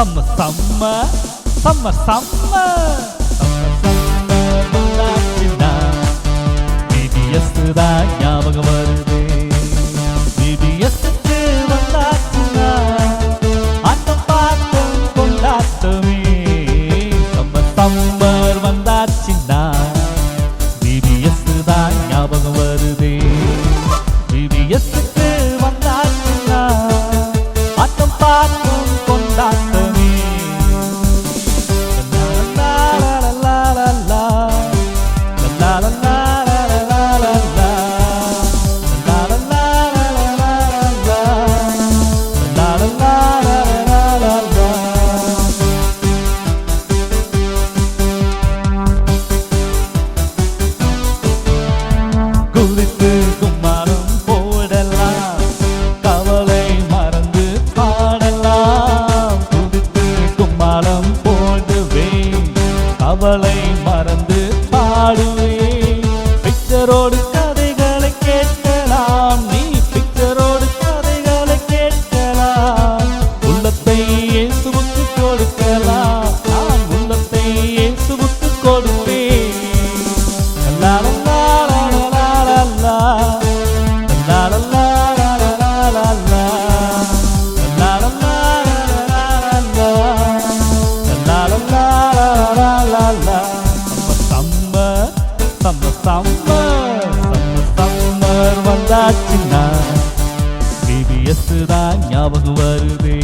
செம்ம செம்ம செம்ம செம்ம. தான் ஞாபகம் வருது. பிடிஎஸ்க்கு வந்தாச்சுனா ஆட்டம் பார்த்தும் கொண்டாட்டமே. செம்ம செம்ம. மறந்து ஆடுவேன் பிக்சரோடு சம்ம சம்மர் சம்ம சம்மர் வந்தாச்சுன்னா பிபிஎஸ் தான் ஞாபகம் வருதே.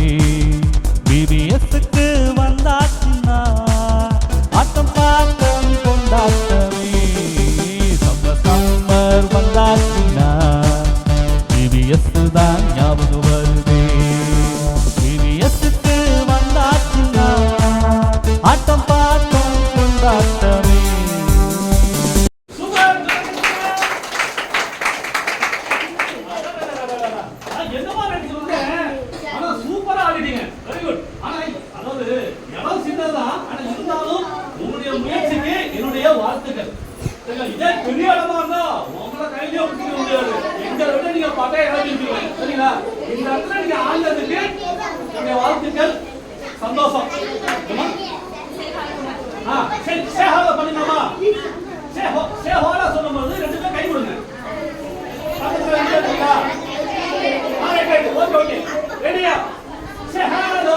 பார்த்தா இழந்திருப்பீங்க சரிங்களா? இந்த இடத்துல நீங்க ஆழ்ந்ததுக்கு என்னுடைய வாழ்த்துக்கள். சந்தோஷம். சரி சேஹால பண்ணிக்கலாமா சேஹோ சேஹோல சொல்லும் ரெண்டு பேரும் கை கொடுங்க. ரெண்டு பேர் இருக்கீங்களா ரெடியா சேஹாலோ